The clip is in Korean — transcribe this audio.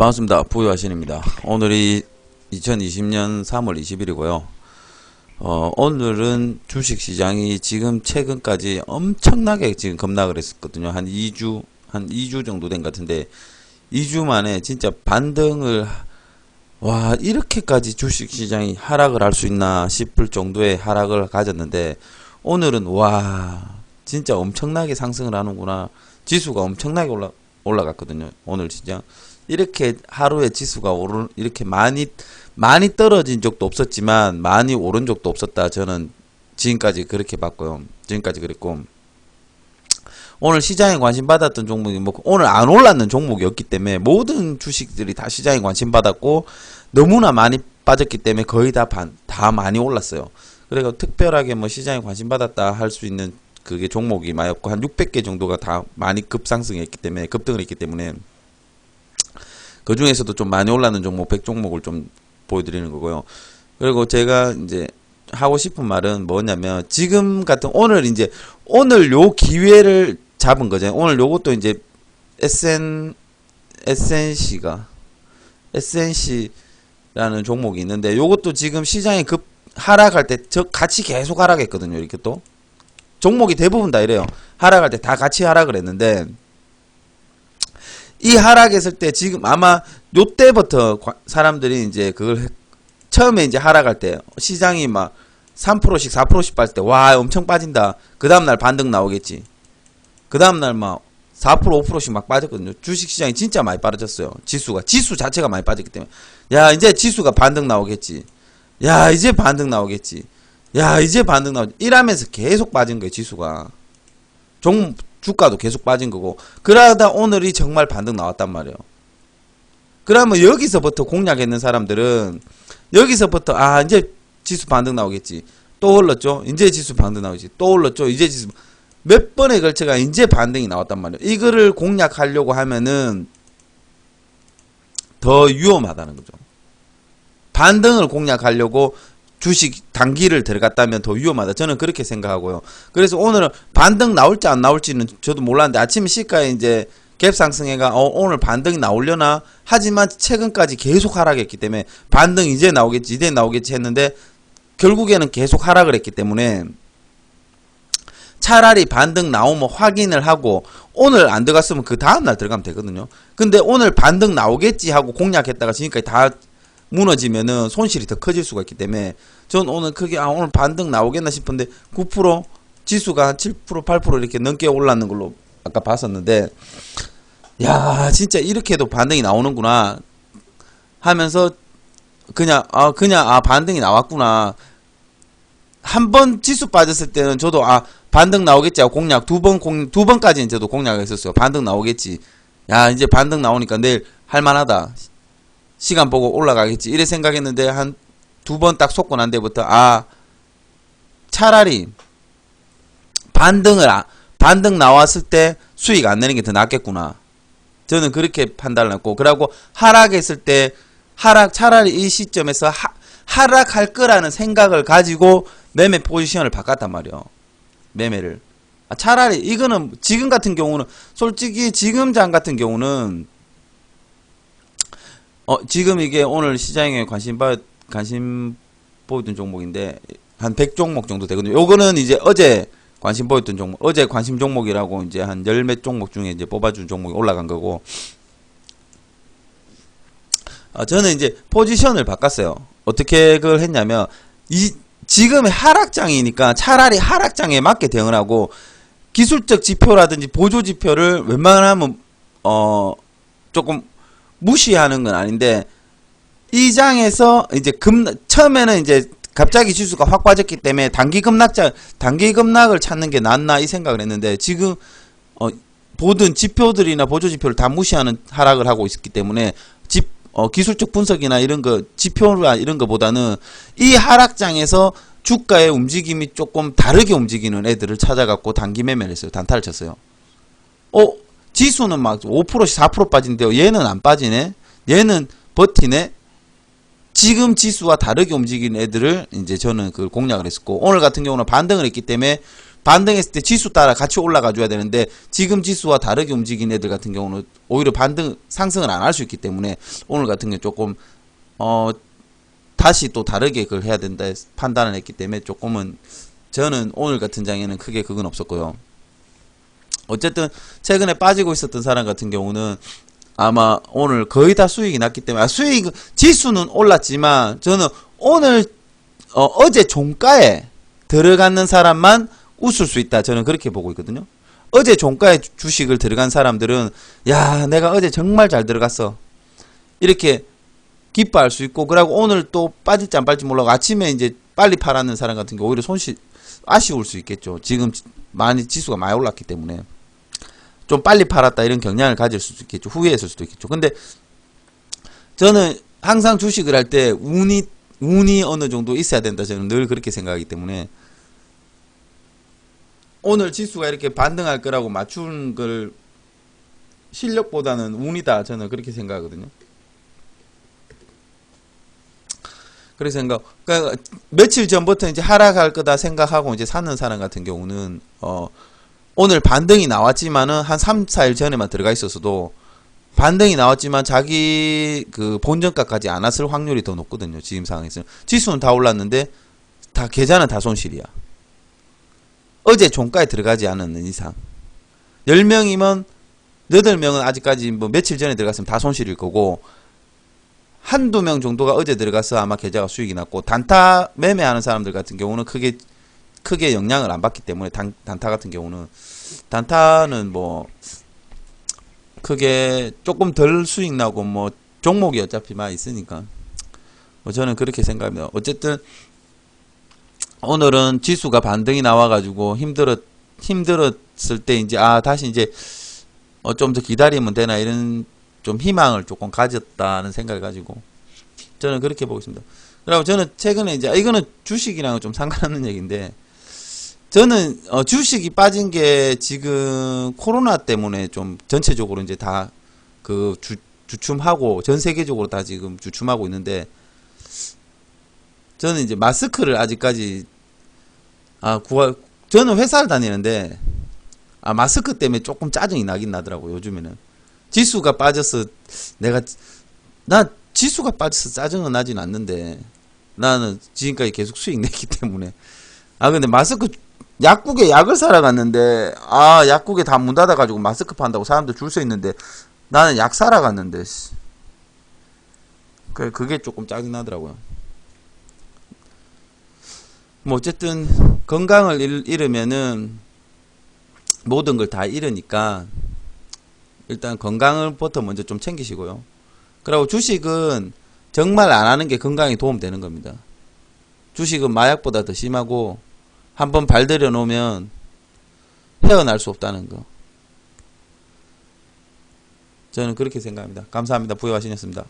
반갑습니다. 부유하신입니다. 오늘이 2020년 3월 20일이고요. 어, 오늘은 주식시장이 지금 최근까지 엄청나게 지금 급락을 했었거든요. 한 2주, 한 2주 정도 된 것 같은데, 2주 만에 진짜 반등을, 와, 이렇게까지 주식시장이 하락을 할 수 있나 싶을 정도의 하락을 가졌는데, 오늘은, 와, 진짜 엄청나게 상승을 하는구나. 지수가 엄청나게 올라, 올라갔거든요. 오늘 진짜. 이렇게 하루에 지수가 오르 이렇게 많이 많이 떨어진 적도 없었지만 많이 오른 적도 없었다. 저는 지금까지 그렇게 봤고요. 지금까지 그랬고 오늘 시장에 관심 받았던 종목이 뭐 오늘 안 올랐는 종목이었기 때문에 모든 주식들이 다 시장에 관심 받았고 너무나 많이 빠졌기 때문에 거의 다 반 다 많이 올랐어요. 그래서 특별하게 뭐 시장에 관심 받았다 할 수 있는 그게 종목이 많이 없고 한 600개 정도가 다 많이 급상승했기 때문에 급등을 했기 때문에 그 중에서도 좀 많이 올랐는 종목 100종목을 좀 보여드리는 거고요. 그리고 제가 이제 하고 싶은 말은 뭐냐면 지금 같은 오늘 이제 오늘 요 기회를 잡은 거잖아요. 오늘 요것도 이제 SN SNC가 SNC라는 종목이 있는데 요것도 지금 시장이 급 하락할 때 저 같이 계속 하락했거든요. 이렇게 또 종목이 대부분 다 이래요. 하락할 때 다 같이 하락을 했는데 이 하락했을 때 지금 아마 요 때부터 과- 사람들이 이제 그걸 했- 처음에 이제 하락할 때 시장이 막 3%씩 4%씩 빠질 때 와 엄청 빠진다. 그 다음 날 반등 나오겠지. 그 다음 날 막 4% 5%씩 막 빠졌거든요. 주식 시장이 진짜 많이 빠졌어요. 지수가 지수 자체가 많이 빠졌기 때문에 야 이제 지수가 반등 나오겠지. 야 이제 반등 나오겠지. 야 이제 반등 나오지. 이러면서 계속 빠진 거예요. 지수가. 종 주가도 계속 빠진 거고 그러다 오늘이 정말 반등 나왔단 말이에요. 그러면 여기서부터 공략했는 사람들은 여기서부터 아 이제 지수 반등 나오겠지. 또 올랐죠. 이제 지수 반등 나오겠지. 또 올랐죠. 이제 지수 몇 번에 걸쳐가 이제 반등이 나왔단 말이에요. 이거를 공략하려고 하면은 더 위험하다는 거죠. 반등을 공략하려고 주식 단기를 들어갔다면 더 위험하다. 저는 그렇게 생각하고요. 그래서 오늘은 반등 나올지 안 나올지는 저도 몰랐는데 아침에 시가에 이제 갭 상승해가 어, 오늘 반등이 나오려나 하지만 최근까지 계속 하락했기 때문에 반등 이제 나오겠지 이제 나오겠지 했는데 결국에는 계속 하락을 했기 때문에 차라리 반등 나오면 확인을 하고 오늘 안 들어갔으면 그 다음날 들어가면 되거든요. 근데 오늘 반등 나오겠지 하고 공략했다가 지금까지 다 무너지면은 손실이 더 커질 수가 있기 때문에 전 오늘 크게 아 오늘 반등 나오겠나 싶은데 9% 지수가 한7% 8% 이렇게 넘게 올랐는 걸로 아까 봤었는데 야 진짜 이렇게도 반등이 나오는구나 하면서 그냥 아 그냥 아 반등이 나왔구나. 한 번 지수 빠졌을 때는 저도 아 반등 나오겠지 하고 공략 두 번 공 두 번까지는 저도 공략을 했었어요. 반등 나오겠지. 야 이제 반등 나오니까 내일 할만하다 시간 보고 올라가겠지. 이래 생각했는데 한 두 번 딱 속고 난 데부터 아 차라리 반등을 아- 반등 나왔을 때 수익 안 내는 게 더 낫겠구나. 저는 그렇게 판단을 했고 그러고 하락했을 때 하락 차라리 이 시점에서 하, 하락할 거라는 생각을 가지고 매매 포지션을 바꿨단 말이에요. 매매를. 아, 차라리 이거는 지금 같은 경우는 솔직히 지금 장 같은 경우는 어, 지금 이게 오늘 시장에 관심 바, 관심 보였던 종목인데, 한 100종목 정도 되거든요. 요거는 이제 어제 관심 보였던 종목, 어제 관심 종목이라고 이제 한 열 몇 종목 중에 이제 뽑아준 종목이 올라간 거고, 어, 저는 이제 포지션을 바꿨어요. 어떻게 그걸 했냐면, 이, 지금의 하락장이니까 차라리 하락장에 맞게 대응을 하고, 기술적 지표라든지 보조 지표를 웬만하면, 어, 조금 무시하는 건 아닌데 이 장에서 이제 급 처음에는 이제 갑자기 지수가 확 빠졌기 때문에 단기 급락자 단기 급락을 찾는 게 낫나 이 생각을 했는데 지금 어 보든 지표들이나 보조 지표를 다 무시하는 하락을 하고 있기 때문에 집 어, 기술적 분석이나 이런 거 지표나 이런 거보다는 이 하락장에서 주가의 움직임이 조금 다르게 움직이는 애들을 찾아갖고 단기 매매를 했어요. 단타를 쳤어요. 어, 지수는 막 5%씩 4% 빠진대요. 얘는 안 빠지네. 얘는 버티네. 지금 지수와 다르게 움직이는 애들을 이제 저는 그걸 공략을 했었고 오늘 같은 경우는 반등을 했기 때문에 반등했을 때 지수 따라 같이 올라가 줘야 되는데 지금 지수와 다르게 움직인 애들 같은 경우는 오히려 반등 상승을 안 할 수 있기 때문에 오늘 같은 경우 조금 어 다시 또 다르게 그걸 해야 된다 판단을 했기 때문에 조금은 저는 오늘 같은 장에는 크게 그건 없었고요. 어쨌든 최근에 빠지고 있었던 사람 같은 경우는 아마 오늘 거의 다 수익이 났기 때문에 아, 수익 지수는 올랐지만 저는 오늘 어, 제 종가에 들어가는 사람만 웃을 수 있다 저는 그렇게 보고 있거든요. 어제 종가에 주- 주식을 들어간 사람들은 야 내가 어제 정말 잘 들어갔어 이렇게 기뻐할 수 있고 그러고 오늘 또 빠질지 안 빠질지 몰라고 아침에 이제 빨리 팔았는 사람 같은 경우 오히려 손실 아쉬울 수 있겠죠. 지금 지- 많이 지수가 많이 올랐기 때문에 좀 빨리 팔았다 이런 경향을 가질 수도 있겠죠. 후회했을 수도 있겠죠. 근데 저는 항상 주식을 할 때 운이 운이 어느 정도 있어야 된다 저는 늘 그렇게 생각하기 때문에 오늘 지수가 이렇게 반등할 거라고 맞춘 걸 실력보다는 운이다 저는 그렇게 생각하거든요. 그래서 생각, 그러니까 며칠 전부터 이제 하락할 거다 생각하고 이제 사는 사람 같은 경우는 어 오늘 반등이 나왔지만은 한 3, 4일 전에만 들어가 있었어도 반등이 나왔지만 자기 그 본전가까지 안 왔을 확률이 더 높거든요. 지금 상황에서는 지수는 다 올랐는데 다 계좌는 다 손실이야. 어제 종가에 들어가지 않았는 이상 10명이면 8명은 아직까지 뭐 며칠 전에 들어갔으면 다 손실일 거고 한두 명 정도가 어제 들어가서 아마 계좌가 수익이 났고 단타 매매하는 사람들 같은 경우는 크게 크게 영향을 안 받기 때문에 단, 단타 같은 경우는 단타는 뭐 크게 조금 덜 수익 나고 뭐 종목이 어차피 많이 있으니까 뭐 저는 그렇게 생각합니다. 어쨌든 오늘은 지수가 반등이 나와가지고 힘들었 힘들었을 때 이제 아 다시 이제 어 좀 더 기다리면 되나 이런 좀 희망을 조금 가졌다는 생각을 가지고 저는 그렇게 보고 있습니다. 그리고 저는 최근에 이제 이거는 주식이랑은 좀 상관없는 얘기인데 저는 어 주식이 빠진 게 지금 코로나 때문에 좀 전체적으로 이제 다 그 주춤하고 전 세계적으로 다 지금 주춤하고 있는데 저는 이제 마스크를 아직까지 아 구할 저는 회사를 다니는데 아 마스크 때문에 조금 짜증이 나긴 나더라고 요 요즘에는. 지수가 빠져서 내가 나 지수가 빠져서 짜증은 나진 않는데 나는 지금까지 계속 수익 냈기 때문에. 아 근데 마스크 약국에 약을 사러 갔는데 아 약국에 다 문 닫아 가지고 마스크 판다고 사람들 줄 서 있는데 나는 약 사러 갔는데 씨. 그 그게 조금 짜증 나더라고요. 뭐 어쨌든 건강을 잃, 잃으면은 모든 걸 다 잃으니까 일단 건강을부터 먼저 좀 챙기시고요. 그리고 주식은 정말 안 하는 게 건강에 도움되는 겁니다. 주식은 마약보다 더 심하고 한번 발들여 놓으면 헤어날 수 없다는 거. 저는 그렇게 생각합니다. 감사합니다. 부여하시겠습니다.